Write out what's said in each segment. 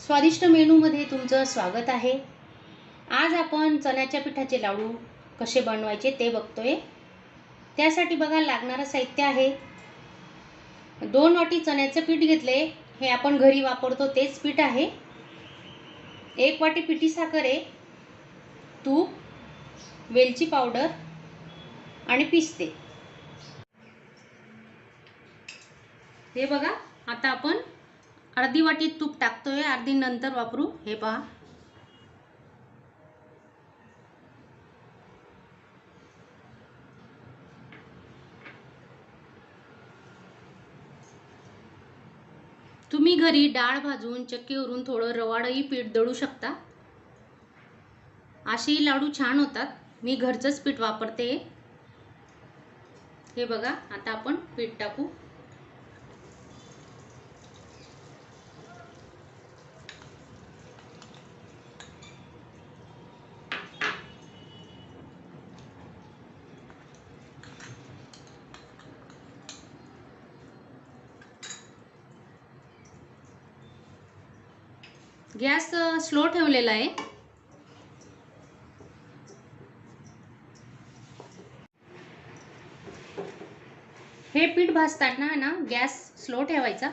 स्वादिष्ट मेनूमध्ये तुमचं स्वागत आहे. आज आपण चण्याच्या पिठाचे लाडू कसे बनवायचे ते बघतोय. त्यासाठी बघा लागणारं साहित्य आहे. दोन वाटी चण्याचं पीठ घेतले हे आपण घरी वापरतो तेच पीठ आहे. एक वाटी पिठी साखर आहे. तूप वेलची पावडर आणि पिस्ते. हे बघा आता आपण अर्धी वाटी तूप टाकतोय. अर्धी नंतर वापरू. हे पहा. तुम्ही घरी डाळ भाजून चक्कीवरून थोडं रवाडही पीठ दळू शकता. असेही लाडू छान होतात. मी घरचंच पीठ वापरते. हे बघा आता आपण पीठ टाकू. गॅस स्लो ठेवलेला आहे. हे पीठ भाजताना ना गॅस स्लो ठेवायचा.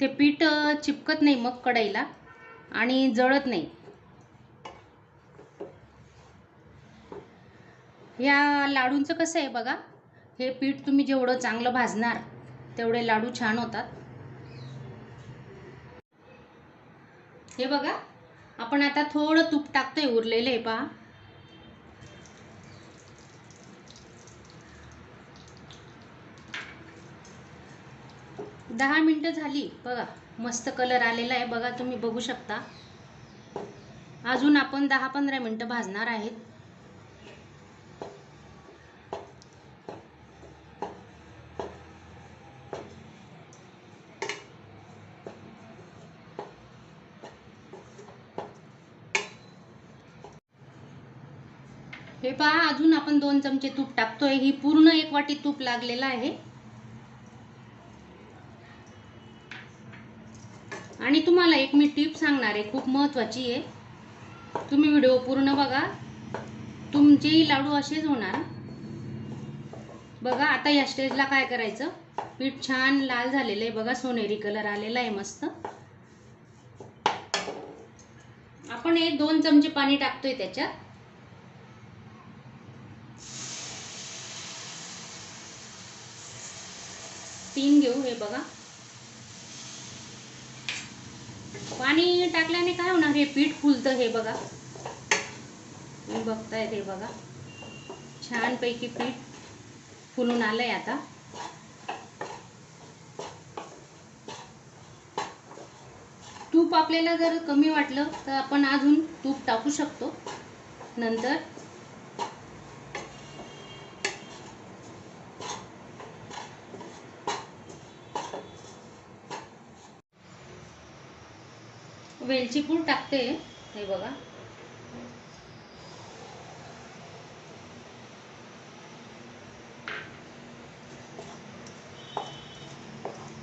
ते पीठ चिपकत नाही मग कढईला आणि जळत नाही. या लाडूंचं कसं आहे बघा हे पीठ तुम्ही जेवढं चांगलं भाजणार तेवढे लाडू छान होतात. हे बघा आपण आता थोडं तूप टाकतोय उरलेलं आहे पहा. दहा मिनटं झाली. बघा मस्त कलर आलेला आहे. बघा तुम्ही बघू शकता. अजून आपण दहा पंधरा मिनटं भाजणार आहेत. हे पहा अजून आपण दोन चमचे तूप टाकतोय. ही पूर्ण एक वाटी तूप लागलेलं आहे. आणि तुम्हाला एक मी टिप सांगणार आहे खूप महत्वाची आहे. तुम्ही व्हिडिओ पूर्ण बघा. तुमचेही लाडू असेच होणार. बघा आता या स्टेजला काय करायचं? पीठ छान लाल झालेलं आहे. बघा सोनेरी कलर आलेला आहे मस्त. आपण एक दोन चमचे पाणी टाकतोय त्याच्यात. तीन बघा. पाणी टाकल्याने काय होणार हे पीठ फुलतं हे बघा. तुम्ही बघताय हे बघा. छानपैकी पीठ फुलून आलंय आता. तूप आपल्याला जर कमी वाटलं तर आपण अजून तूप टाकू शकतो. नंतर वेलची पूड टाकते. हे बघा.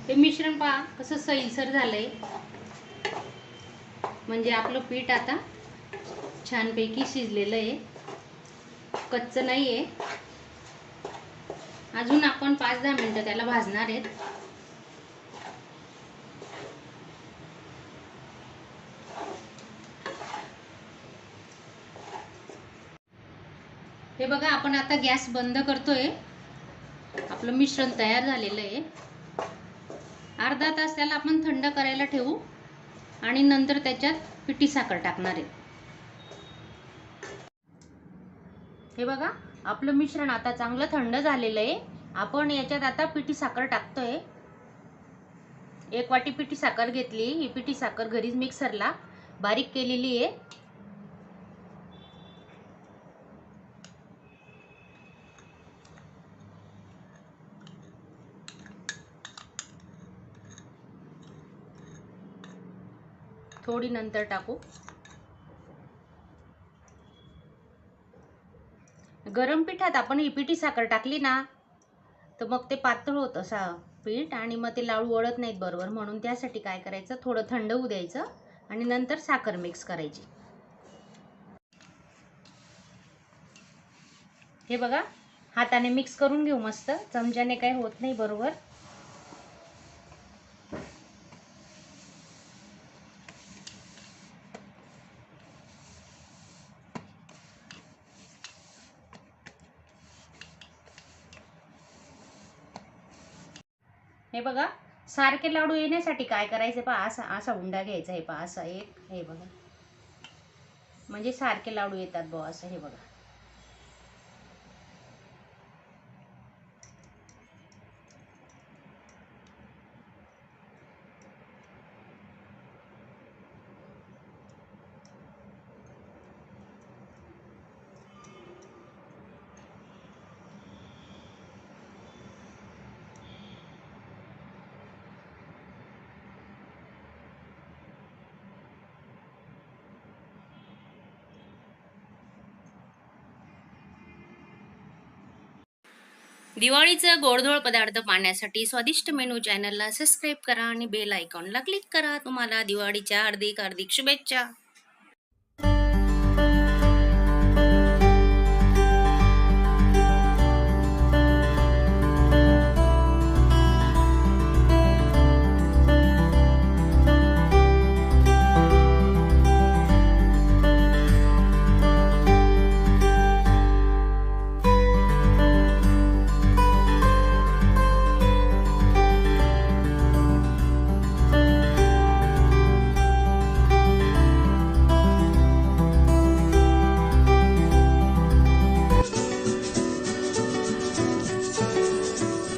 हे मिश्रण पहा कसं सैलसर झालंय. म्हणजे आपलं पीठ आता छानपैकी शिजलेलं आहे. कच्चं नाही आहे अजून आपण पाच दहा मिनटं त्याला भाजणार आहेत. हे बघा आपण आता गॅस बंद करतोय. आपलं मिश्रण तयार झालेलं आहे. अर्धा तास त्याला आपण थंड करायला ठेवू आणि नंतर त्याच्यात पिठी साखर टाकणार आहे. हे बघा आपलं मिश्रण आता चांगलं थंड झालेलं आहे. आपण याच्यात आता पिठी साखर टाकतोय. एक वाटी पिठी साखर घेतली. ही पिठी साखर घरीच मिक्सरला बारीक केलेली आहे. थोडी नंतर टाकू. गरम पिठात आपण ही पिठी साखर टाकली ना तर मग ते पातळ होतं सा पीठ आणि मग ते लाडू वळत नाहीत बरोबर. म्हणून त्यासाठी काय करायचं थोडं थंड होऊ द्यायचं आणि नंतर साखर मिक्स करायची. हे बघा हाताने मिक्स करून घेऊ मस्त. चमच्याने काय होत नाही बरोबर. हे बघा सारखे लाडू येण्यासाठी काय करायचे पहा असा असा हुंडा घ्यायचा हे पहा असा एक हे बघा. म्हणजे सारखे लाडू येतात बुवा असं हे बघा. दिवाळीचं गोडधोड पदार्थ पाहण्यासाठी स्वादिष्ट मेनू चॅनलला सबस्क्राईब करा आणि बेल आयकॉनला क्लिक करा. तुम्हाला दिवाळीच्या हार्दिक हार्दिक शुभेच्छा.